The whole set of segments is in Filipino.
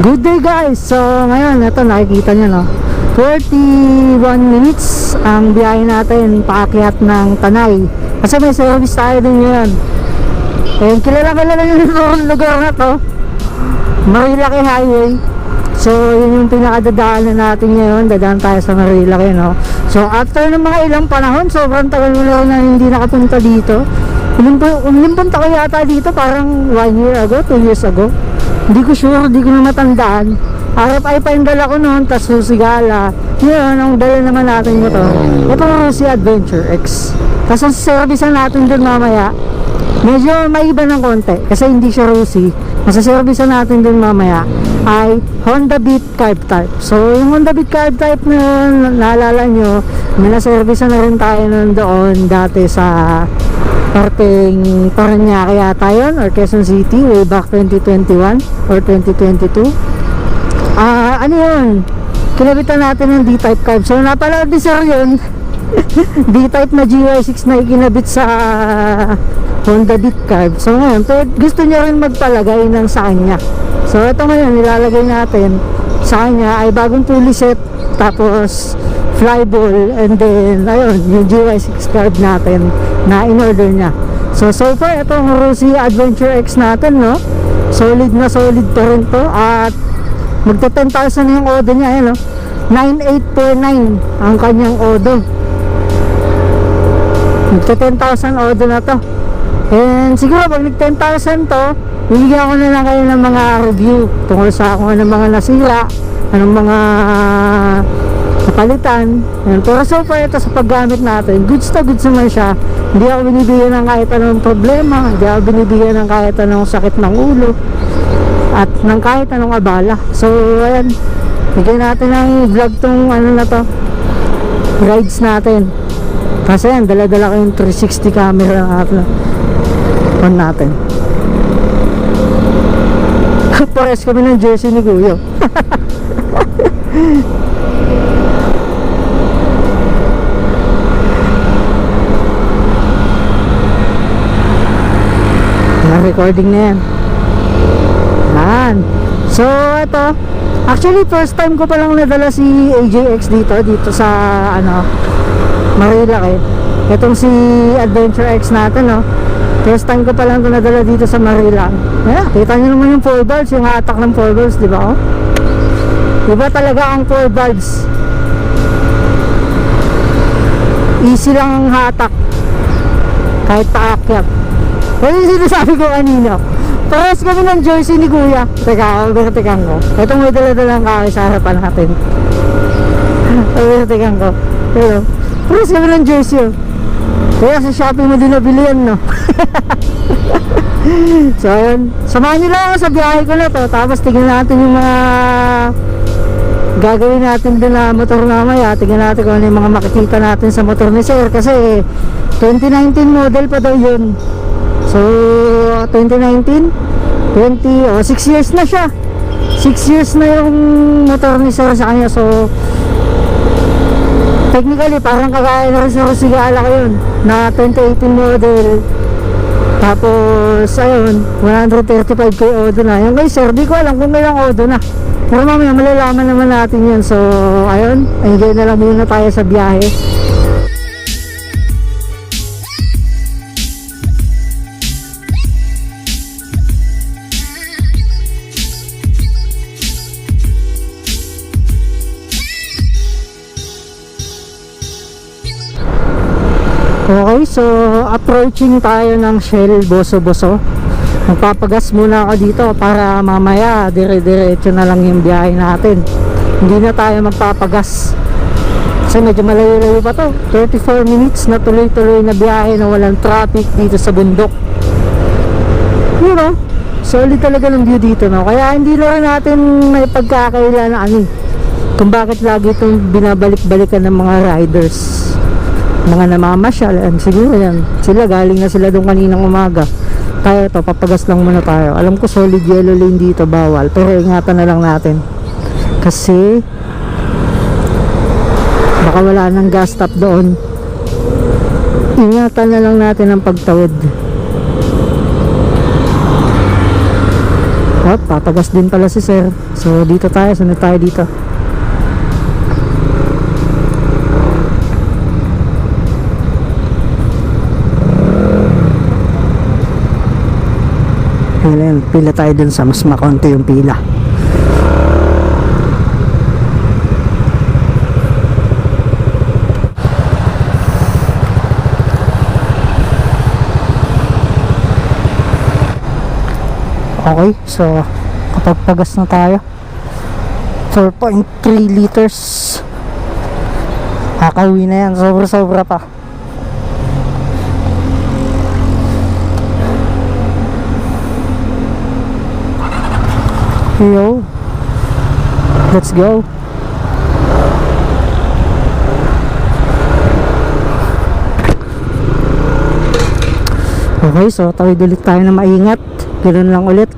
Good day guys! So ngayon, ito nakikita nyo no? 41 minutes ang biyahe natin paakyat ng Tanay. Kasi may service tayo din ngayon. And kilala kilala nyo yung lugar na to. Marilaki Highway. So yun yung pinakadadaanan natin ngayon. Dadaan tayo sa Marilaki no? So after ng mga ilang panahon Sobrang tagal mo na hindi nakapunta dito. Uling punta ko yata dito parang 1 year ago, 2 years ago hindi ko sure, hindi ko na matandaan. RFI pa yung dala ko noon, tas Susigala. Yun, ang dala naman natin ito. Ito si Adventure X. Tapos ang service natin dun mamaya, medyo maiba ng konti. Kasi hindi siya Rusi. Masaservice natin dun mamaya ay Honda Beat Carb Type. So, yung Honda Beat Carb Type na yun, naalala nyo, may naservice na rin tayo nun doon dati sa parteng Paranaque yata yun or Quezon City way back 2021 or 2022 ah ano yun? Kinabitan natin ng D-type carb so napanood ni sir yun. D-type na GY6 na ikinabit sa Honda Beat carb so ngayon gusto niya rin magpalagay ng sa so ito ngayon nilalagay natin sa kanya ay bagong pulley set tapos flyball and then ayun yung GY6 carb natin na in-order niya. So so far itong Rusi Adventure X natin no? Solid na solid pa rin to. At magta 10,000 na yung odo niya ayun no? 9849 ang kanyang odo magta 10,000 odo na to. And siguro pag nag 10,000 to bibigyan ko na lang kayo ng mga review tungkol sa kung anong mga nasira anong mga kapalitan. Ayan. pero so far ito sa paggamit natin goods to goods naman siya. Hindi ako binibigyan ng kahit anong problema hindi ako binibigyan ng kahit anong sakit ng ulo at ng kahit anong abala. So ayan. Bigyan natin ng vlog tong ano na to rides natin. Kasi yan dala-dala ko yung 360 camera ng atin on natin. Pares kami ng jersey ni Kuya recording na yan. Yan. So, ito. Actually, first time ko palang nadala si AJX dito. Dito sa, ano, Marilaki. Itong si Adventure X natin, no. First time ko palang ito nadala dito sa Marilaki. Ayan, kita nyo naman yung 4 valves. Yung hatak ng 4 valves, di ba? Oh? Iba talaga ang 4 valves. Easy lang ang hatak. Kahit paakyat. Yan yung sinasabi ko kanina. Parehas kami ng jersey ni Kuya. Teka, bertikan ko. Itong may dala-dalang kahoy sa harapan natin. Bertikan ko. Pero, parehas kami ng jersey. oh. Kaya sa Shopee mo din nabili yan, no? so, ayun. Samahan nyo lang ako sa biyahe ko na to. Tapos tignan natin yung mga gagawin natin din na motor mamaya. Tignan natin kung ano yung mga makikita natin sa motor ni Sir. Kasi 2019 model pa daw yun. So, 2019, 20, oh, 6 years na siya. 6 years na yung motor ni Sir sa kanya. So, technically, parang kagaya na rin sa Rosigala ko yun, na 2018 model. Tapos, ayun, 135k odo na. Yung kay Sir, di ko alam kung ilang odo na. Pero mamaya, malalaman naman natin yun. So, ayun, enjoy na lang muna tayo sa biyahe. Approaching tayo ng Shell Boso Boso. Magpapagas muna ako dito para mamaya dire-diretso na lang yung biyahe natin. Hindi na tayo magpapagas. Kasi medyo malayo-layo pa to. 34 minutes na tuloy-tuloy na biyahe na walang traffic dito sa bundok. You know, solid talaga ng view dito, no? Kaya hindi na natin may pagkakaila ano eh, kung bakit lagi itong binabalik-balikan ng mga riders mga namamasyal and siguro yan sila galing na sila doon kaninang umaga. Tayo to papagas lang muna tayo. Alam ko solid yellow lane dito bawal. Pero ingatan na lang natin. Kasi baka wala nang gas stop doon. Ingatan na lang natin ang pagtawid. Oh, tatagas din pala si sir. So dito tayo, sunod tayo dito. Ayan, pila tayo dun sa mas makonti yung pila. Okay, so kapag pagas na tayo. 4.3 liters. Kakauwi na yan, sobra sobra pa Yo Let's go. Okay, so tawid ulit tayo na maingat. Ganun lang ulit.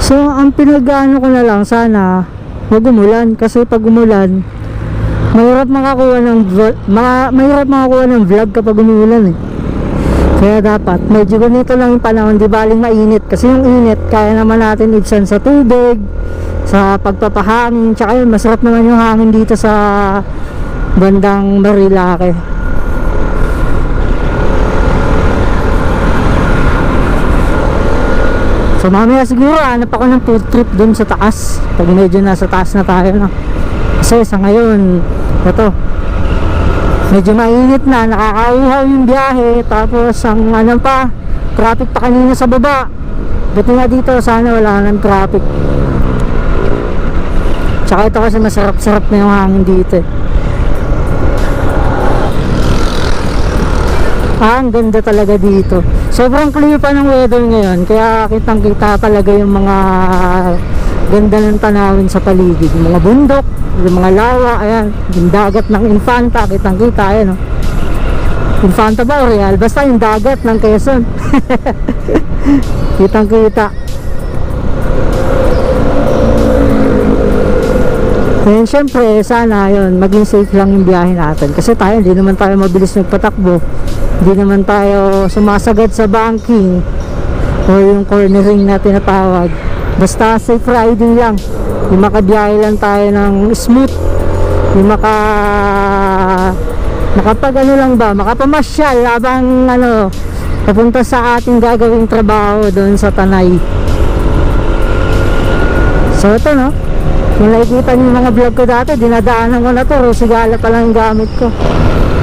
So, ang pinag-ano ko na lang sana wag umulan kasi pag umulan mahirap makakuha ng ma, mahirap makakuha ng vlog kapag umulan eh. Kaya dapat medyo ganito lang yung panahon, di baling mainit kasi yung init kaya naman natin ibsan sa tubig, sa pagpapahangin, tsaka yun masarap naman yung hangin dito sa bandang Marilake. So mamaya siguro hanap ako ng food trip dun sa taas Pag medyo nasa taas na tayo no? Kasi sa ngayon Ito Medyo mainit na Nakakauhaw yung biyahe. Tapos ang ano pa Traffic pa kanina sa baba. Buti nga dito sana wala nang traffic. Tsaka ito kasi masarap-sarap na yung hangin dito eh. Ah, ang ganda talaga dito. Sobrang clear pa ng weather ngayon, kaya kitang kita talaga yung mga ganda ng tanawin sa paligid. Yung mga bundok, yung mga lawa, ayan, yung dagat ng Infanta, kitang kita, ayan oh. Infanta ba o Real? Basta yung dagat ng Quezon. kitang kita. And syempre, sana yun, maging safe lang yung biyahe natin. Kasi tayo, hindi naman tayo mabilis nagpatakbo. Hindi naman tayo sumasagad sa banking o yung cornering na tinatawag. Basta safe riding lang. Yung makabiyahe lang tayo ng smooth. Yung maka... Makapag ano lang ba, makapamasyal habang ano, papunta sa ating gagawing trabaho doon sa Tanay. So ito no, kung nakikita niyo mga vlog ko dati, dinadaanan ko na to, Rosigala pa lang gamit ko.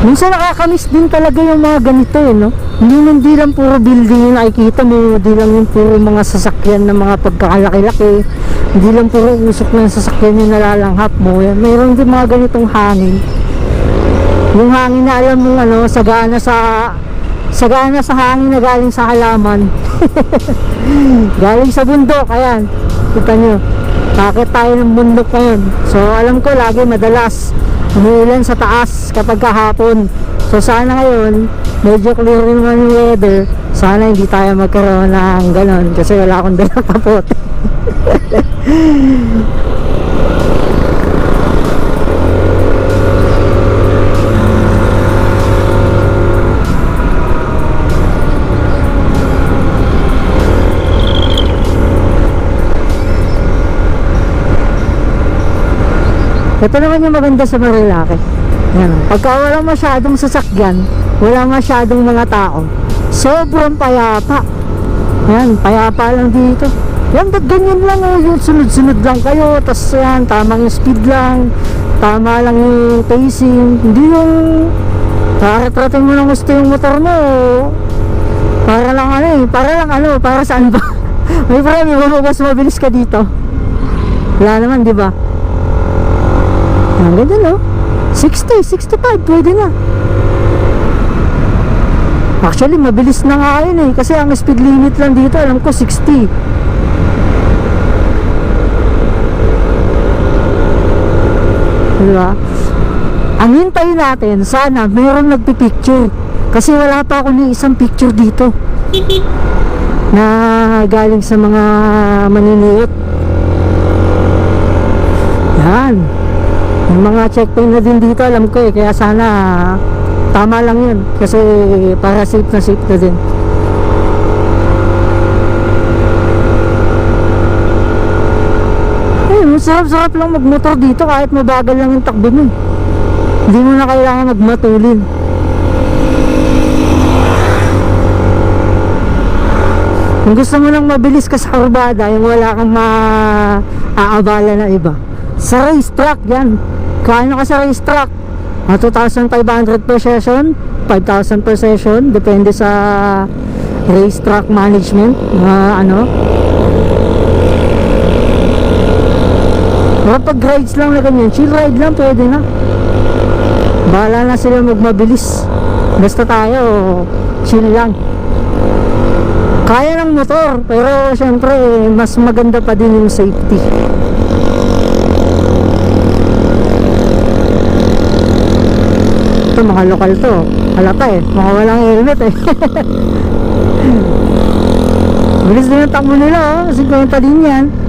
Minsan nakakamiss din talaga yung mga ganito eh, no? Hindi, hindi lang puro building yung nakikita mo, hindi lang yung puro mga sasakyan na mga pagkakalaki-laki, hindi lang puro usok ng sasakyan yung nalalanghap mo. Yan. Mayroon din mga ganitong hangin. Yung hangin na alam mo, ano, sagana sa sagana sa hangin na galing sa halaman. galing sa bundok, ayan. Kita nyo. Bakit tayo ng bundok ngayon? So alam ko lagi madalas umuulan sa taas kapag kahapon. So sana ngayon medyo clear rin naman yung weather. Sana hindi tayo magkaroon ng ganon kasi wala akong dalang kapote. Ito naman yung maganda sa Marilake. Yan. Pagka wala masyadong sasakyan, wala masyadong mga tao, sobrang payapa. Yan, payapa lang dito. Yan, ba't ganyan lang yung sunod-sunod lang kayo, tas yan, tamang speed lang, tama lang yung pacing, hindi yung karatratin mo ng gusto yung motor mo, para lang ano eh, para lang ano, para saan ba? May mo, mas mabilis ka dito. Wala naman, di ba? Ang ganda no? 60, 65, pwede na. Actually, mabilis na nga yun eh. Kasi ang speed limit lang dito, alam ko 60. Diba? Ang hintayin natin, sana mayroong nagpipicture. Kasi wala pa ako ni isang picture dito. Na galing sa mga maniniot. Yan. Yung mga checkpoint na din dito alam ko eh kaya sana tama lang yun kasi para safe na safe na din eh masarap-sarap lang magmotor dito kahit mabagal lang yung takbo mo hindi mo na kailangan magmatulin Kung gusto mo lang mabilis ka sa kurbada, yung wala kang maaabala na iba. Sa racetrack yan. Kano ka sa racetrack? Ah, 2,500 per session, 5,000 per session, depende sa racetrack management. Mga ano. Mga pag rides lang na ganyan, chill ride lang, pwede na. Bahala na sila magmabilis. Basta tayo, chill lang kaya ng motor pero syempre mas maganda pa din yung safety mga lokal to halata eh mga walang helmet eh. Bilis din ang takbo nila oh. 50 din yan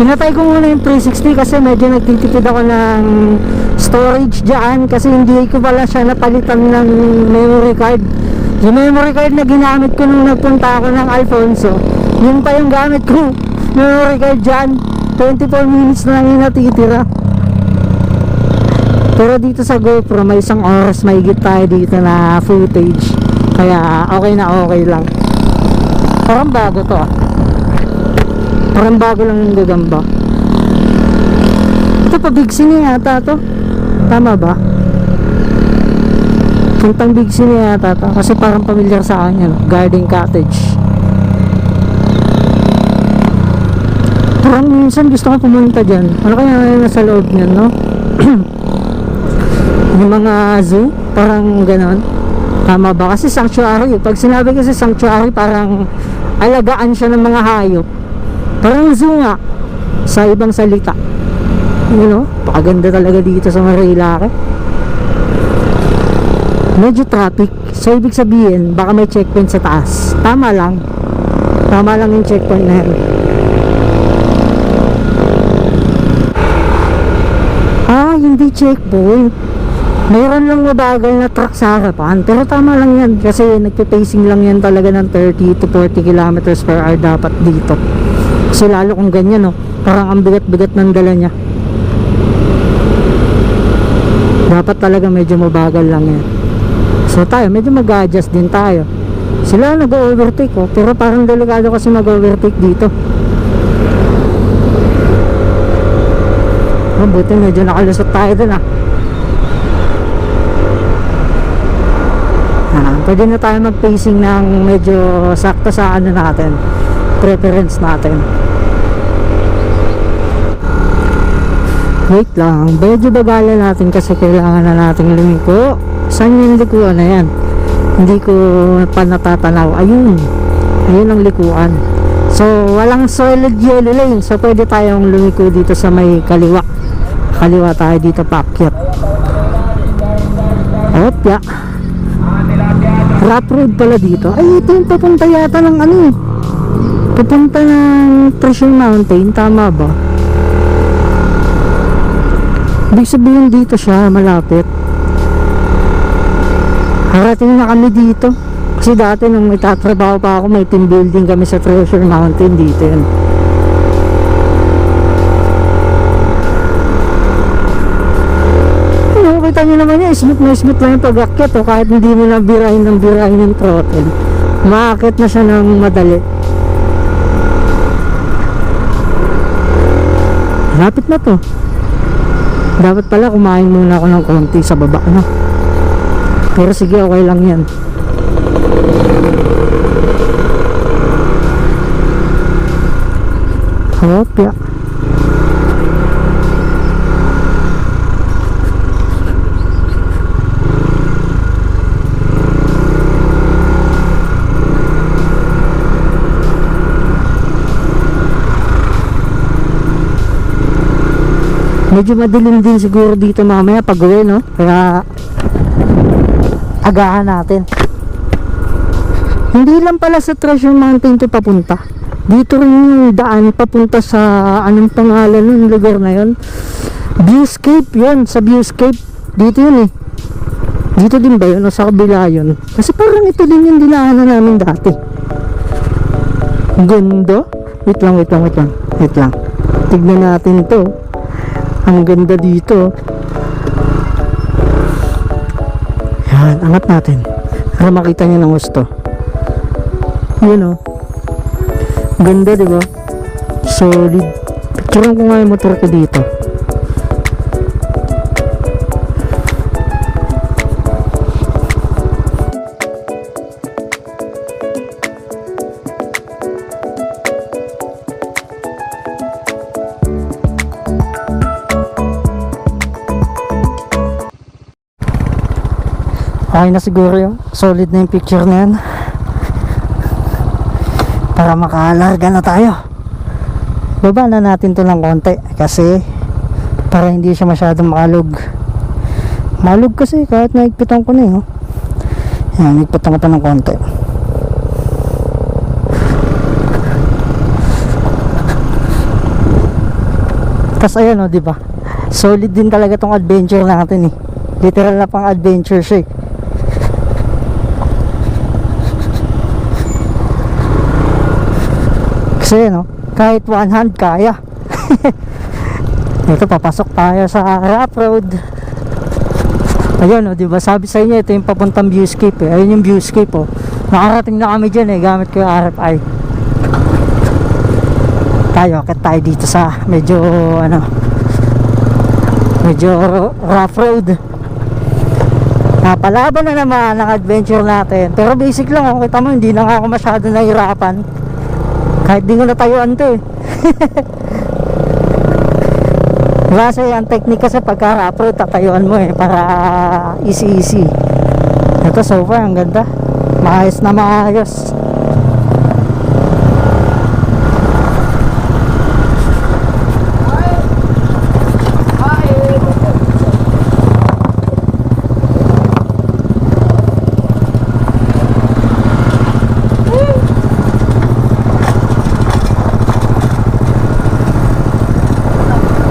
Pinatay ko muna yung 360 kasi medyo nagtitipid ako ng storage dyan kasi hindi ko pala siya napalitan ng memory card. Yung memory card na ginamit ko nung nagpunta ako ng Alfonso, yun pa yung gamit ko. Memory card dyan, 24 minutes na lang yung natitira. Pero dito sa GoPro, may isang oras mahigit tayo dito na footage. Kaya okay na okay lang. Parang bago to ah. Parang bago lang yung gagamba. Ito pa Big Cine yata to. Tama ba? Puntang Big Cine yata to. Kasi parang familiar sa akin yan. Garden Cottage. Parang minsan gusto ko pumunta dyan. Ano kaya yung nasa loob niyan, no? yung mga zoo. Parang ganon. Tama ba? Kasi sanctuary. Pag sinabi kasi sanctuary, parang alagaan siya ng mga hayop. Parang zoo nga sa ibang salita. You know, pakaganda talaga dito sa Marilake. Medyo traffic. So, ibig sabihin, baka may checkpoint sa taas. Tama lang. Tama lang yung checkpoint na yan. Ah, hindi checkpoint. Mayroon lang mabagal na truck sa harapan. Pero tama lang yan. Kasi nagpe-pacing lang yan talaga ng 30 to 40 kilometers per hour dapat dito. Kasi lalo kung ganyan, no, parang ang bigat-bigat ng dala niya. Dapat talaga medyo mabagal lang yan. So tayo, medyo mag-adjust din tayo. Sila nag-overtake, oh, pero parang delikado kasi mag-overtake dito. Oh, buti medyo nakalusot tayo dun, ah. Ah, pwede na tayo mag-pacing ng medyo sakto sa ano natin preference natin. Wait lang. Medyo bagala natin kasi kailangan na natin lumiko saan yung likuan na yan? Hindi ko pa natatanaw. Ayun. Ayun ang likuan so walang solid yellow lane. So pwede tayong lumiko dito sa may kaliwa. Kaliwa tayo dito paakyat opya rough road pala dito. Ay ito yung papunta yata ng ano eh Papunta ng Treasure Mountain, tama ba? Ibig sabihin dito siya, malapit. Harating na kami dito. Kasi dati nung may tatrabaho pa ako, may team building kami sa Treasure Mountain dito yun. Ano, kita nyo naman yan, smooth na smooth lang yung pag-akyat oh, kahit hindi mo na birahin ng birahin yung throttle. Maakit na siya ng madali. Lapit na to. Dapat pala kumain muna ako ng konti sa baba, no? Pero sige, okay lang yan. Hopya. Medyo madilim din siguro dito mamaya pag uwi, no? Kaya agahan natin. Hindi lang pala sa Treasure Mountain to papunta. Dito rin yung daan papunta sa anong pangalan ng lugar na yon? Viewscape yun, sa Viewscape. Dito yun eh. Dito din ba yun o sa kabila yun? Kasi parang ito din yung dinaanan namin dati. Ganda. Wait lang, wait lang, wait lang. Wait lang. Tignan natin to. Ang ganda dito. Yan, angat natin. Para makita niyo ng gusto. Yun o. Ganda, di ba? Solid. Picturean ko nga yung motor ko dito. Okay na siguro yung solid na yung picture na yan. Para makalarga na tayo. Baba na natin to ng konti kasi para hindi siya masyadong makalog. Malog kasi kahit naigpitan ko na eh. oh. Yan, naigpitan ko pa ng konti. Tapos ayan o, di ba? Solid din talaga tong adventure natin eh. Literal na pang adventure siya eh. Kasi no, kahit one hand kaya. ito papasok tayo sa rough road. Ayun no, 'di ba? Sabi sa inyo ito yung papuntang viewscape eh. Ayun yung viewscape oh. Nakarating na kami diyan eh gamit ko yung RFI. Tayo, akit tayo dito sa medyo ano medyo rough road. Napalaban na naman ang adventure natin. Pero basic lang, oh. kita mo, hindi na ako masyado nahirapan. Kahit di ko natayuan to eh. Kasi ang technique kasi pagka rough tatayuan mo eh para easy easy. Ito so far ang ganda. Maayos na maayos.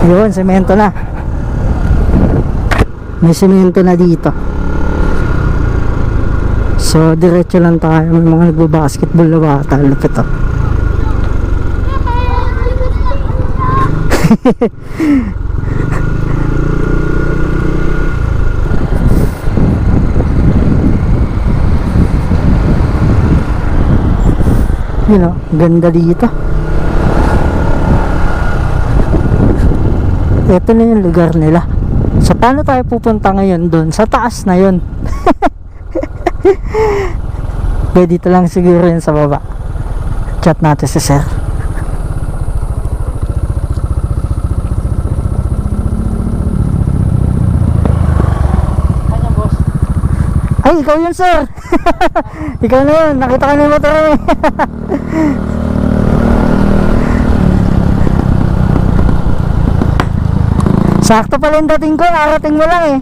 Yun, semento na. May semento na dito. So, diretso lang tayo. May mga nagbabasketball na bata. Lupit oh. Yun oh, ganda dito. Ito na yung lugar nila. So, paano tayo pupunta ngayon doon? Sa taas na yun. Pwede dito lang siguro yun sa baba. Chat natin si sir. Ay, ikaw yun sir. ikaw na yun. Nakita ka na yung motor eh. Sakto pala yung dating ko, arating mo lang eh.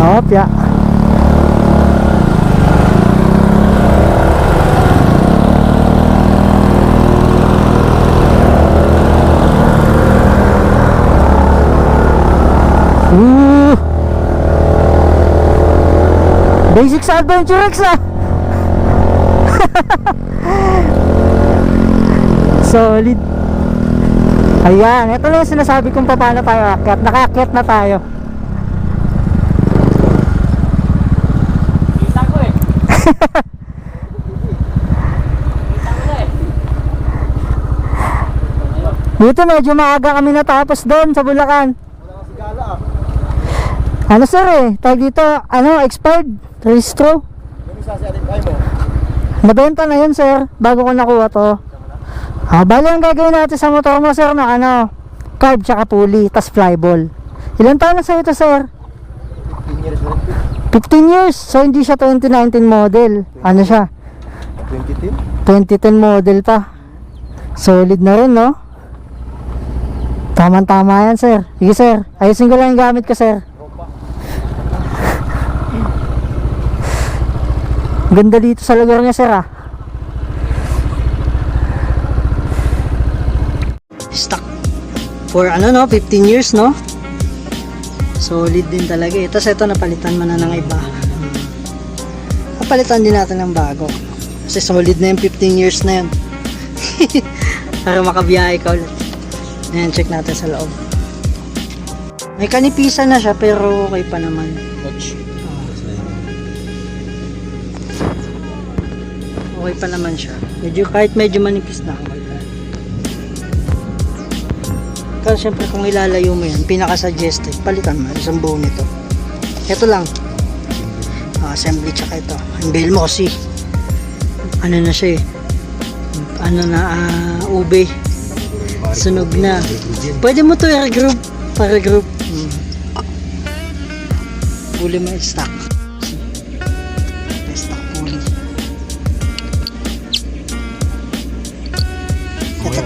Opya. Ooh. Basic sa Adventure X ah. Solid. Ayan, ito na yung sinasabi kung paano tayo akyat. Nakakyat na tayo. Kita ko eh. Dito medyo maaga kami natapos doon sa Bulacan. Ano sir eh, tag dito, ano, expired, registro. Yung isa sa identify mo, Nabenta na yun sir, bago ko nakuha to. Ah, bali ang gagawin natin sa motor mo sir na ano, carb tsaka pulley, tas flyball. Ilan taon na sa'yo ito sir? 15 years old. 15 years, so hindi siya 2019 model. Ano siya? 2010? 2010 model pa. Solid na rin, no? Tama-tama yan, sir. Sige, sir. Ayusin ko lang yung gamit ko, sir. Ganda dito sa lugar niya, sir, ah. For ano, no? 15 years, no? Solid din talaga, eh. Tapos ito, napalitan mo na ng iba. Napalitan din natin ng bago. Kasi solid na yung 15 years na yun. Para makabiyahe ka ulit. Ayan, check natin sa loob. May kanipisan na siya pero okay pa naman. Watch. Okay pa naman siya. Medyo, kahit medyo manipis na. Okay Pero syempre kung ilalayo mo yan, pinaka-suggested, palitan mo isang buo nito. Ito lang. Ah, assembly tsaka ito. Ang bail mo kasi ano na siya eh. Ano na, ah, ube. Sunog na. Pwede mo to i-regroup. Pa-regroup. Hmm. Huli mo i-stock.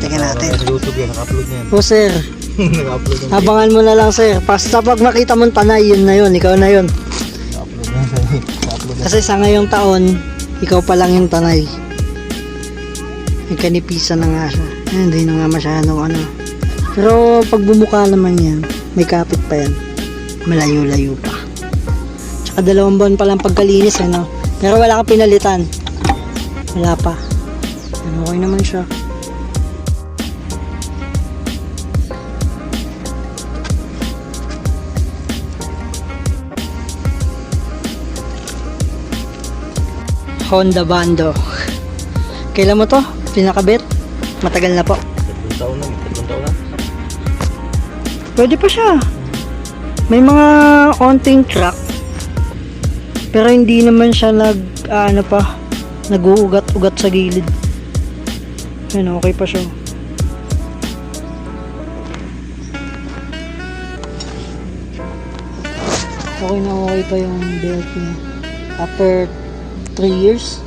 Tingnan natin. Sa YouTube yan, naka-upload na yan. O sir, naka-upload na. abangan mo na lang sir. Basta pag makita mong tanay, yun na yun. Ikaw na yun. Naka-upload na yan. Naka-upload na. Kasi sa ngayong taon, ikaw pa lang yung tanay. May kanipisan na nga siya. Eh, hindi na nga masyadong ano. Pero pag bumuka naman yan, may kapit pa yan. Malayo-layo pa. Tsaka dalawang buwan pa lang pagkalinis, ano. Pero wala kang pinalitan. Wala pa. Ano, okay naman siya. Honda Bando. Kailan mo to? Pinakabit? Matagal na po. Tatlong taon na, tatlong taon na. Pwede pa siya. May mga onting crack. Pero hindi naman siya nag, ano pa, nag-uugat-ugat sa gilid. Yan, okay pa siya. Okay na okay pa yung belt niya. After 3 years,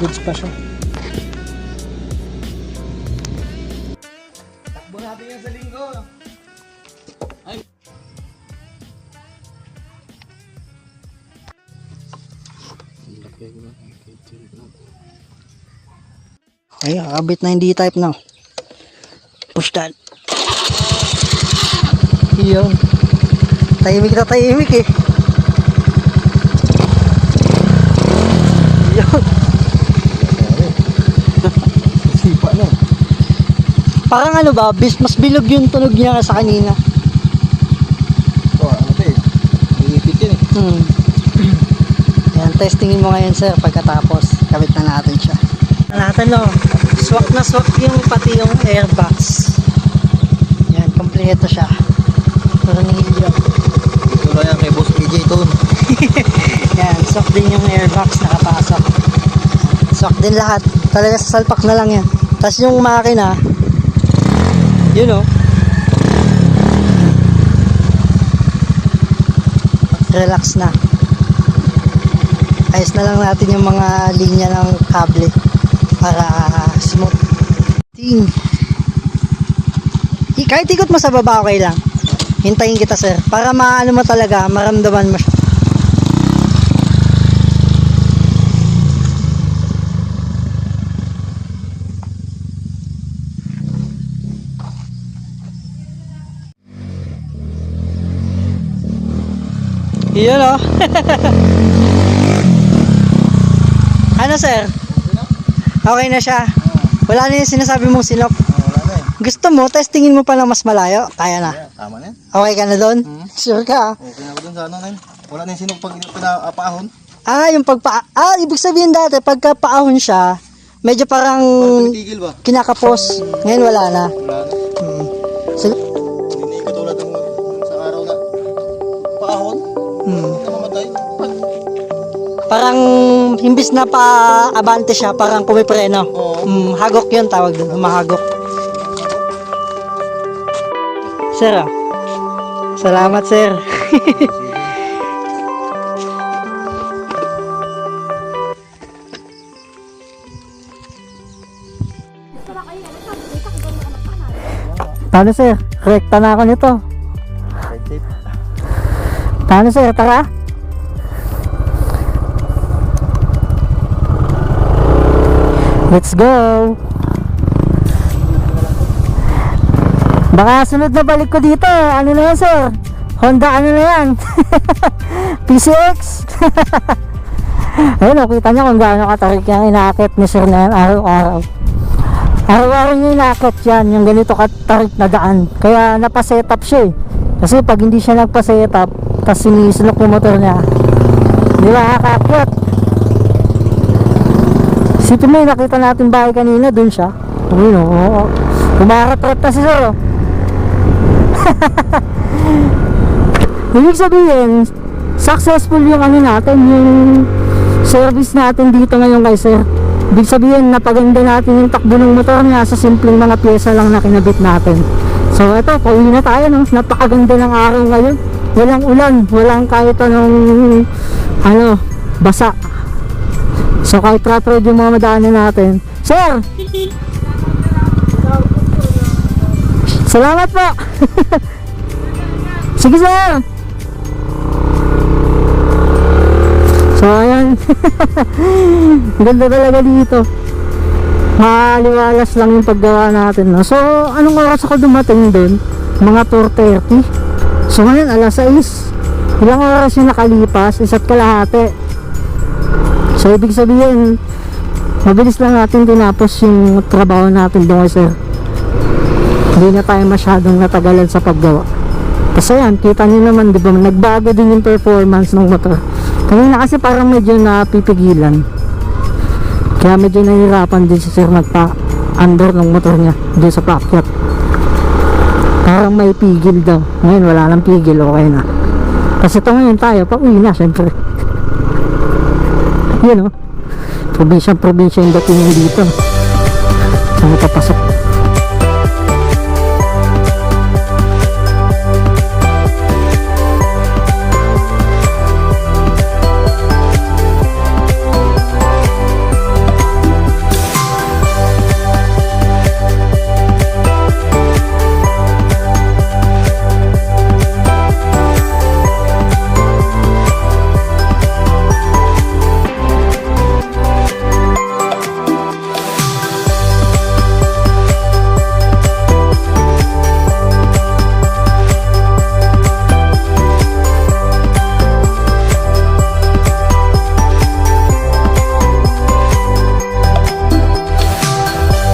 goods pa siya. Takbo natin yan sa linggo. Ay, kakabit na hindi type na. Push that. Yun. Tahimik na tahimik eh. Yun. Sipa na. Parang ano ba, bis, mas bilog yung tunog niya sa kanina. Ito, ano to eh. Iipit yan eh. Hmm. Yan, testingin mo ngayon sir pagkatapos. Kabit na natin siya. Natin no, swak na swak yung pati yung airbox. Yan, kompleto siya. Tornilyo. Ito lang yan kay Boss PJ Tone. Yan, swak din yung airbox nakapasok. Swak din lahat. Talaga sa salpak na lang yan. Tapos yung makina, yun o. Relax na. Ayos na lang natin yung mga linya ng kable para smooth. Ting. Kahit ikot mo sa baba, okay lang. Hintayin kita, sir. Para maano mo talaga, maramdaman mo siya. Yun o. ano sir? Okay na siya. Wala na yung sinasabi mong sinok. Oh, eh. Gusto mo, testingin mo pa lang mas malayo. Kaya na. Tama na yan. Okay ka na doon? Hmm. Sure ka? Okay na ako dun sa ano na yun. Wala na yung sinong pag pinapaahon. Ah, yung pagpa... Ah, ibig sabihin dati, pagka paahon siya, medyo parang Parang ba? kinakapos. Ngayon wala na. Wala na. Hmm. So, Parang imbis na pa abante siya, parang pumipreno. Oo. Mm, hagok 'yun tawag doon, humahagok. Sir. ah. Salamat, sir. Paano sir? Rekta na ako nito. Paano sir? Tara. Let's go! Baka sunod na balik ko dito. Ano na yan sir? Honda ano na yan? PCX? Ayun, oh, kita niya kung gaano katarik yung inaakit ni sir na yan araw-araw. Araw-araw niya inaakit yan, yung ganito katarik na daan. Kaya napasetup siya eh. Kasi pag hindi siya nagpa-setup, tapos sinisunok yung motor niya, di ba kakakot? Mo yung nakita natin bahay kanina, dun siya. Ayun o, oh, oh. Kumarat-rat na si sir oh. Ibig sabihin, successful yung ano natin, yung service natin dito ngayon kay sir. Ibig sabihin, napaganda natin yung takbo ng motor niya sa simpleng mga pyesa lang na kinabit natin. So eto, pauwi na tayo no. Napakaganda ng araw ngayon. Walang ulan, walang kahit anong ano, basa. So kahit rat road yung mga madaanan natin. Sir! Salamat po! Sige sir! So ayan. Ganda talaga dito. Maliwalas lang yung paggawa natin. No? So anong oras ako dumating doon? Mga 4.30. So ngayon alas 6. Ilang oras yung nakalipas? Isa't kalahati. So ibig sabihin, mabilis lang natin tinapos yung trabaho natin doon sir. Hindi na tayo masyadong natagalan sa paggawa. Kasi yan, kita niyo naman, di ba, nagbago din yung performance ng motor. Kanina kasi parang medyo napipigilan. Kaya medyo nahihirapan din si sir magpa-under ng motor niya doon sa pakyat. Parang may pigil daw. Ngayon wala nang pigil, okay na. Kasi ito ngayon tayo, pauwi na syempre. Yun o. Probinsya-probinsya yung dating dito. Saan papasok?